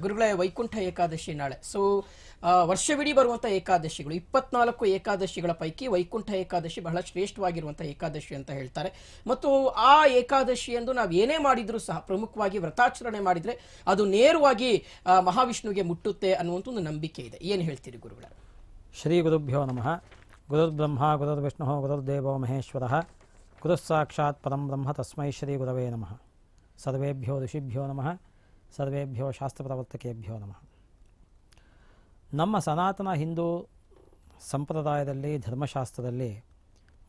ಗುರುಗಳೇ, ವೈಕುಂಠ ಏಕಾದಶಿ ನಾಳೆ. ಸೊ ವರ್ಷವಿಡೀ ಬರುವಂಥ ಏಕಾದಶಿಗಳು, ಇಪ್ಪತ್ನಾಲ್ಕು ಏಕಾದಶಿಗಳ ಪೈಕಿ ವೈಕುಂಠ ಏಕಾದಶಿ ಬಹಳ ಶ್ರೇಷ್ಠವಾಗಿರುವಂಥ ಏಕಾದಶಿ ಅಂತ ಹೇಳ್ತಾರೆ. ಮತ್ತು ಆ ಏಕಾದಶಿ ಎಂದು ನಾವು ಏನೇ ಮಾಡಿದರೂ ಸಹ, ಪ್ರಮುಖವಾಗಿ ವ್ರತಾಚರಣೆ ಮಾಡಿದರೆ ಅದು ನೇರವಾಗಿ ಮಹಾವಿಷ್ಣುವಿಗೆ ಮುಟ್ಟುತ್ತೆ ಅನ್ನುವಂಥ ಒಂದು ನಂಬಿಕೆ ಇದೆ. ಏನು ಹೇಳ್ತೀರಿ ಗುರುಗಳ? ಶ್ರೀ ಗುರುಭ್ಯೋ ನಮಃ. ಗುರುರ್ಬ್ರಹ್ಮ, ಗುರುರ್ವಿಷ್ಣು, ಗುರುರ್ದೇವೋ ಮಹೇಶ್ವರ. ಗುರುಸ್ಸಾಕ್ಷಾತ್ ಪರಂ ಬ್ರಹ್ಮ ತಸ್ಮೈ ಶ್ರೀ ಗುರವೇ ನಮಃ. ಸರ್ವೇಭ್ಯೋ ಋಷಿಭ್ಯೋ ನಮಃ. ಸರ್ವೇಭ್ಯೋ ಶಾಸ್ತ್ರಪ್ರವರ್ತಕೇಭ್ಯೋ ನಮಃ. ನಮ್ಮ ಸನಾತನ ಹಿಂದೂ ಸಂಪ್ರದಾಯದಲ್ಲಿ ಧರ್ಮಶಾಸ್ತ್ರದಲ್ಲಿ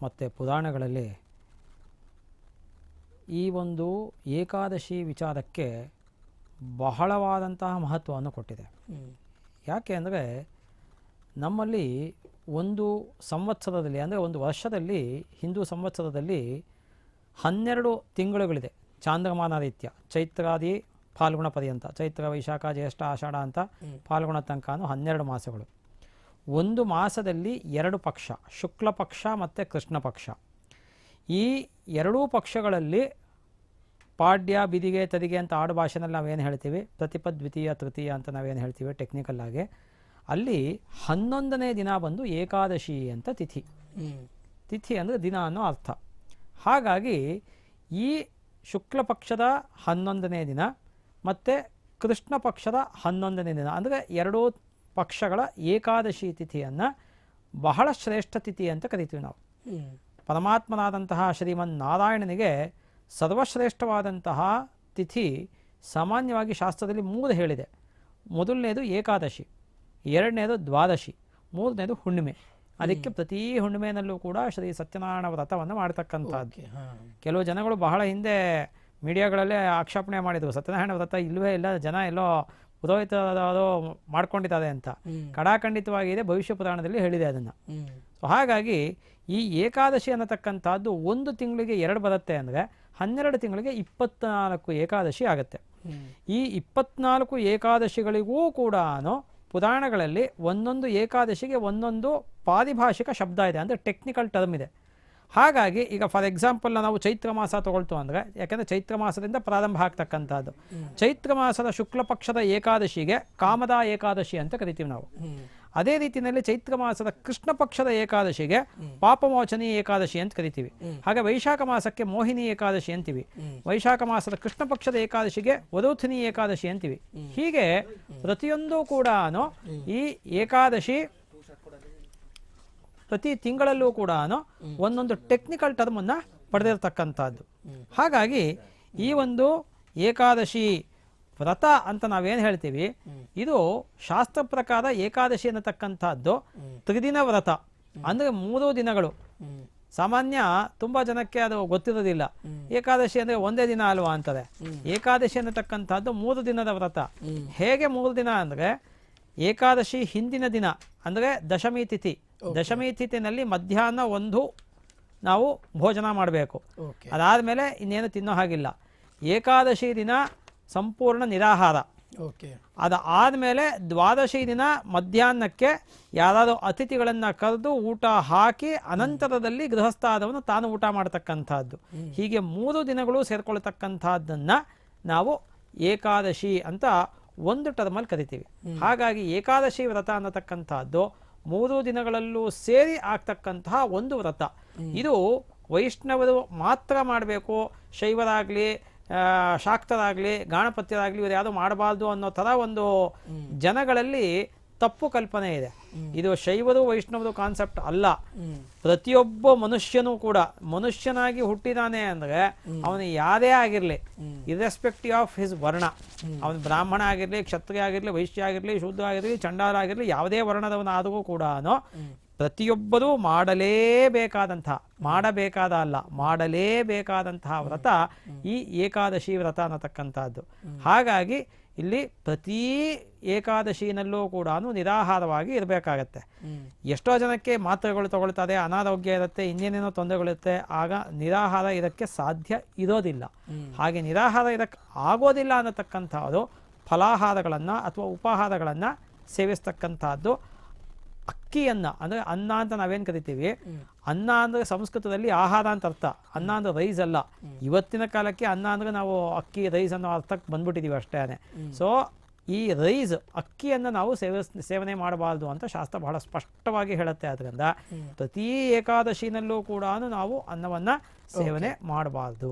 ಮತ್ತು ಪುರಾಣಗಳಲ್ಲಿ ಈ ಒಂದು ಏಕಾದಶಿ ವಿಚಾರಕ್ಕೆ ಬಹಳವಾದಂತಹ ಮಹತ್ವವನ್ನು ಕೊಟ್ಟಿದೆ. ಯಾಕೆ ಅಂದರೆ ನಮ್ಮಲ್ಲಿ ಒಂದು ಸಂವತ್ಸರದಲ್ಲಿ ಅಂದರೆ ಒಂದು ವರ್ಷದಲ್ಲಿ ಹಿಂದೂ ಸಂವತ್ಸರದಲ್ಲಿ ಹನ್ನೆರಡು ತಿಂಗಳುಗಳಿದೆ. ಚಾಂದ್ರಮಾನ ರೀತ್ಯ ಚೈತ್ರಾದಿ ಫಾಲ್ಗುಣ ಪರ್ಯಂತ ಚೈತ್ರ ವೈಶಾಖ ಜ್ಯೇಷ್ಠ ಆಷಾಢ ಅಂತ ಫಾಲ್ಗುಣ ತನಕನೂ ಹನ್ನೆರಡು ಮಾಸಗಳು. ಒಂದು ಮಾಸದಲ್ಲಿ ಎರಡು ಪಕ್ಷ ಶುಕ್ಲ ಪಕ್ಷ ಮತ್ತು ಕೃಷ್ಣ ಪಕ್ಷ. ಈ ಎರಡೂ ಪಕ್ಷಗಳಲ್ಲಿ ಪಾಡ್ಯ ಬಿದಿಗೆ ತದಿಗೆ ಅಂತ ಆಡು ಭಾಷೆನಲ್ಲಿ ನಾವೇನು ಹೇಳ್ತೀವಿ? ಪ್ರತಿಪ ದ್ವಿತೀಯ ತೃತೀಯ ಅಂತ ನಾವೇನು ಹೇಳ್ತೀವಿ ಟೆಕ್ನಿಕಲ್ ಆಗಿ. ಅಲ್ಲಿ ಹನ್ನೊಂದನೇ ದಿನ ಬಂದು ಏಕಾದಶಿ ಅಂತ ತಿಥಿ. ತಿಥಿ ಅಂದರೆ ದಿನ ಅನ್ನೋ ಅರ್ಥ. ಹಾಗಾಗಿ ಈ ಶುಕ್ಲ ಪಕ್ಷದ ಹನ್ನೊಂದನೇ ದಿನ ಮತ್ತು ಕೃಷ್ಣ ಪಕ್ಷದ ಹನ್ನೊಂದನೇ ದಿನ ಅಂದರೆ ಎರಡೂ ಪಕ್ಷಗಳ ಏಕಾದಶಿ ತಿಥಿಯನ್ನು ಬಹಳ ಶ್ರೇಷ್ಠ ತಿಥಿ ಅಂತ ಕರಿತೀವಿ ನಾವು. ಪರಮಾತ್ಮನಾದಂತಹ ಶ್ರೀಮನ್ ನಾರಾಯಣನಿಗೆ ಸರ್ವಶ್ರೇಷ್ಠವಾದಂತಹ ತಿಥಿ ಸಾಮಾನ್ಯವಾಗಿ ಶಾಸ್ತ್ರದಲ್ಲಿ ಮೂರು ಹೇಳಿದೆ. ಮೊದಲನೇದು ಏಕಾದಶಿ ಎರಡನೇದು ದ್ವಾದಶಿ ಮೂರನೇದು ಹುಣ್ಣಿಮೆ. ಅದಕ್ಕೆ ಪ್ರತಿ ಹುಣ್ಣಿಮೆಯಲ್ಲೂ ಕೂಡ ಶ್ರೀ ಸತ್ಯನಾರಾಯಣ ವ್ರತವನ್ನು ಮಾಡ್ತಕ್ಕಂಥದ್ದು. ಕೆಲವು ಜನಗಳು ಬಹಳ ಹಿಂದೆ ಮೀಡಿಯಾಗಳಲ್ಲೇ ಆಕ್ಷೇಪಣೆ ಮಾಡಿದರು. ಸತ್ಯನಾರಾಯಣ ವ್ರತ ಇಲ್ಲವೇ ಇಲ್ಲ ಜನ ಎಲ್ಲೋ ಪುರೋಹಿತರು ಮಾಡ್ಕೊಂಡಿದ್ದಾರೆ ಅಂತ. ಕಡಾಖಂಡಿತವಾಗಿದೆ ಭವಿಷ್ಯ ಪುರಾಣದಲ್ಲಿ ಹೇಳಿದೆ ಅದನ್ನು. ಸೊ ಹಾಗಾಗಿ ಈ ಏಕಾದಶಿ ಅನ್ನತಕ್ಕಂಥದ್ದು ಒಂದು ತಿಂಗಳಿಗೆ ಎರಡು ಬರುತ್ತೆ ಅಂದರೆ ಹನ್ನೆರಡು ತಿಂಗಳಿಗೆ ಇಪ್ಪತ್ನಾಲ್ಕು ಏಕಾದಶಿ ಆಗುತ್ತೆ. ಈ ಇಪ್ಪತ್ನಾಲ್ಕು ಏಕಾದಶಿಗಳಿಗೂ ಕೂಡ ಪುರಾಣಗಳಲ್ಲಿ ಒಂದೊಂದು ಏಕಾದಶಿಗೆ ಒಂದೊಂದು ಪಾರಿಭಾಷಿಕ ಶಬ್ದ ಇದೆ. ಅಂದರೆ ಟೆಕ್ನಿಕಲ್ ಟರ್ಮ್ ಇದೆ. ಹಾಗಾಗಿ ಈಗ ಫಾರ್ ಎಕ್ಸಾಂಪಲ್ ನಾವು ಚೈತ್ರ ಮಾಸ ತಗೊಳ್ತು ಅಂದರೆ ಯಾಕೆಂದರೆ ಚೈತ್ರ ಮಾಸದಿಂದ ಪ್ರಾರಂಭ ಆಗ್ತಕ್ಕಂಥದ್ದು. ಚೈತ್ರ ಮಾಸದ ಶುಕ್ಲ ಪಕ್ಷದ ಏಕಾದಶಿಗೆ ಕಾಮದ ಏಕಾದಶಿ ಅಂತ ಕರಿತೀವಿ ನಾವು. ಅದೇ ರೀತಿಯಲ್ಲಿ ಚೈತ್ರ ಮಾಸದ ಕೃಷ್ಣ ಪಕ್ಷದ ಏಕಾದಶಿಗೆ ಪಾಪಮೋಚನಿ ಏಕಾದಶಿ ಅಂತ ಕರಿತೀವಿ. ಹಾಗೆ ವೈಶಾಖ ಮಾಸಕ್ಕೆ ಮೋಹಿನಿ ಏಕಾದಶಿ ಅಂತೀವಿ. ವೈಶಾಖ ಮಾಸದ ಕೃಷ್ಣ ಪಕ್ಷದ ಏಕಾದಶಿಗೆ ವಧೂಥಿನಿ ಏಕಾದಶಿ ಅಂತೀವಿ. ಹೀಗೆ ಪ್ರತಿಯೊಂದು ಕೂಡ ಈ ಏಕಾದಶಿ ಪ್ರತಿ ತಿಂಗಳಲ್ಲೂ ಕೂಡ ಒಂದೊಂದು ಟೆಕ್ನಿಕಲ್ ಟರ್ಮನ್ನು ಪಡೆದಿರತಕ್ಕಂಥದ್ದು. ಹಾಗಾಗಿ ಈ ಒಂದು ಏಕಾದಶಿ ವ್ರತ ಅಂತ ನಾವೇನು ಹೇಳ್ತೀವಿ ಇದು ಶಾಸ್ತ್ರ ಪ್ರಕಾರ ಏಕಾದಶಿ ಅನ್ನತಕ್ಕಂಥದ್ದು ತ್ರಿದಿನ ವ್ರತ. ಅಂದರೆ ಮೂರು ದಿನಗಳು. ಸಾಮಾನ್ಯ ತುಂಬಾ ಜನಕ್ಕೆ ಅದು ಗೊತ್ತಿರೋದಿಲ್ಲ. ಏಕಾದಶಿ ಅಂದ್ರೆ ಒಂದೇ ದಿನ ಅಲ್ವಾ ಅಂತಾರೆ. ಏಕಾದಶಿ ಅನ್ನತಕ್ಕಂಥದ್ದು ಮೂರು ದಿನದ ವ್ರತ. ಹೇಗೆ ಮೂರು ದಿನ ಅಂದ್ರೆ ಏಕಾದಶಿ ಹಿಂದಿನ ದಿನ ಅಂದ್ರೆ ದಶಮಿ ತಿಥಿ. ದಶಮಿ ತಿಥಿನಲ್ಲಿ ಮಧ್ಯಾಹ್ನ ಒಂದು ನಾವು ಭೋಜನ ಮಾಡಬೇಕು. ಅದಾದ ಅದಾದಮೇಲೆ ಇನ್ನೇನು ತಿನ್ನೋ ಹಾಗಿಲ್ಲ. ಏಕಾದಶಿ ದಿನ ಸಂಪೂರ್ಣ ನಿರಾಹಾರ. ಓಕೆ ಅದಾದಮೇಲೆ ದ್ವಾದಶಿ ದಿನ ಮಧ್ಯಾಹ್ನಕ್ಕೆ ಯಾರಾದರೂ ಅತಿಥಿಗಳನ್ನು ಕರೆದು ಊಟ ಹಾಕಿ ಅನಂತರದಲ್ಲಿ ಗೃಹಸ್ಥಾದವನು ತಾನು ಊಟ ಮಾಡತಕ್ಕಂಥದ್ದು. ಹೀಗೆ ಮೂರು ದಿನಗಳು ಸೇರ್ಕೊಳ್ತಕ್ಕಂಥದ್ದನ್ನು ನಾವು ಏಕಾದಶಿ ಅಂತ ಒಂದು ಟರ್ಮಲ್ಲಿ ಕರಿತೀವಿ. ಹಾಗಾಗಿ ಏಕಾದಶಿ ವ್ರತ ಅನ್ನತಕ್ಕಂಥದ್ದು ಮೂರು ದಿನಗಳಲ್ಲೂ ಸೇರಿ ಆಗ್ತಕ್ಕಂತಹ ಒಂದು ವ್ರತ. ಇದು ವೈಷ್ಣವರು ಮಾತ್ರ ಮಾಡಬೇಕು. ಶೈವರಾಗಲಿ ಶಾಕ್ತರಾಗಲಿ ಗಾಣಪತ್ಯರಾಗಲಿ ಇವರು ಯಾರು ಮಾಡಬಾರ್ದು ಅನ್ನೋ ಥರ ಒಂದು ಜನಗಳಲ್ಲಿ ತಪ್ಪು ಕಲ್ಪನೆ ಇದೆ. ಇದು ಶೈವದು ವೈಷ್ಣವದು ಕಾನ್ಸೆಪ್ಟ್ ಅಲ್ಲ. ಪ್ರತಿಯೊಬ್ಬ ಮನುಷ್ಯನೂ ಕೂಡ ಮನುಷ್ಯನಾಗಿ ಹುಟ್ಟಿದಾನೆ ಅಂದ್ರೆ ಅವನು ಯಾರೇ ಆಗಿರಲಿ ಇರ್ರೆಸ್ಪೆಕ್ಟಿವ್ ಆಫ್ ಹಿಸ್ ವರ್ಣ ಅವನು ಬ್ರಾಹ್ಮಣ ಆಗಿರಲಿ ಕ್ಷತ್ರಿಯ ಆಗಿರಲಿ ವೈಶ್ಯ ಆಗಿರಲಿ ಶುದ್ಧ ಆಗಿರಲಿ ಚಂಡಾಲ ಆಗಿರಲಿ ಯಾವುದೇ ವರ್ಣದವನಾದರೂ ಕೂಡ ಪ್ರತಿಯೊಬ್ಬರೂ ಮಾಡಲೇಬೇಕಾದಂಥ ಮಾಡಬೇಕಾದ ಅಲ್ಲ ಮಾಡಲೇಬೇಕಾದಂತಹ ವ್ರತ ಈ ಏಕಾದಶಿ ವ್ರತ ಅನ್ನತಕ್ಕಂಥದ್ದು. ಹಾಗಾಗಿ ಇಲ್ಲಿ ಪ್ರತಿ ಏಕಾದಶಿನಲ್ಲೂ ಕೂಡ ನಿರಾಹಾರವಾಗಿ ಇರಬೇಕಾಗತ್ತೆ. ಎಷ್ಟೋ ಜನಕ್ಕೆ ಮಾತ್ರೆಗಳು ತಗೊಳ್ತಾರೆ ಅನಾರೋಗ್ಯ ಇರುತ್ತೆ ಇನ್ನೇನೇನೋ ತೊಂದರೆಗಳಿರುತ್ತೆ ಆಗ ನಿರಾಹಾರ ಇದಕ್ಕೆ ಸಾಧ್ಯ ಇರೋದಿಲ್ಲ. ಹಾಗೆ ನಿರಾಹಾರ ಇದಕ್ಕೆ ಆಗೋದಿಲ್ಲ ಅನ್ನತಕ್ಕಂಥದ್ದು ಫಲಾಹಾರಗಳನ್ನು ಅಥವಾ ಉಪಾಹಾರಗಳನ್ನು ಸೇವಿಸ್ತಕ್ಕಂಥದ್ದು ಅಕ್ಕಿಯನ್ನ ಅಂದರೆ ಅನ್ನ ಅಂತ ನಾವೇನು ಕರಿತೀವಿ? ಅನ್ನ ಅಂದರೆ ಸಂಸ್ಕೃತದಲ್ಲಿ ಆಹಾರ ಅಂತ ಅರ್ಥ. ಅನ್ನ ಅಂದರೆ ರೈಸ್ ಅಲ್ಲ. ಇವತ್ತಿನ ಕಾಲಕ್ಕೆ ಅನ್ನ ಅಂದರೆ ನಾವು ಅಕ್ಕಿ ರೈಸ್ ಅನ್ನೋ ಅರ್ಥಕ್ಕೆ ಬಂದ್ಬಿಟ್ಟಿದ್ದೀವಿ ಅಷ್ಟೇ ಸೊ ಈ ರೈಸ್ ಅಕ್ಕಿಯನ್ನು ನಾವು ಸೇವ ಸೇವನೆ ಮಾಡಬಾರ್ದು ಅಂತ ಶಾಸ್ತ್ರ ಬಹಳ ಸ್ಪಷ್ಟವಾಗಿ ಹೇಳುತ್ತೆ. ಆದ್ದರಿಂದ ಪ್ರತಿ ಏಕಾದಶಿನಲ್ಲೂ ಕೂಡ ನಾವು ಅನ್ನವನ್ನು ಸೇವನೆ ಮಾಡಬಾರ್ದು.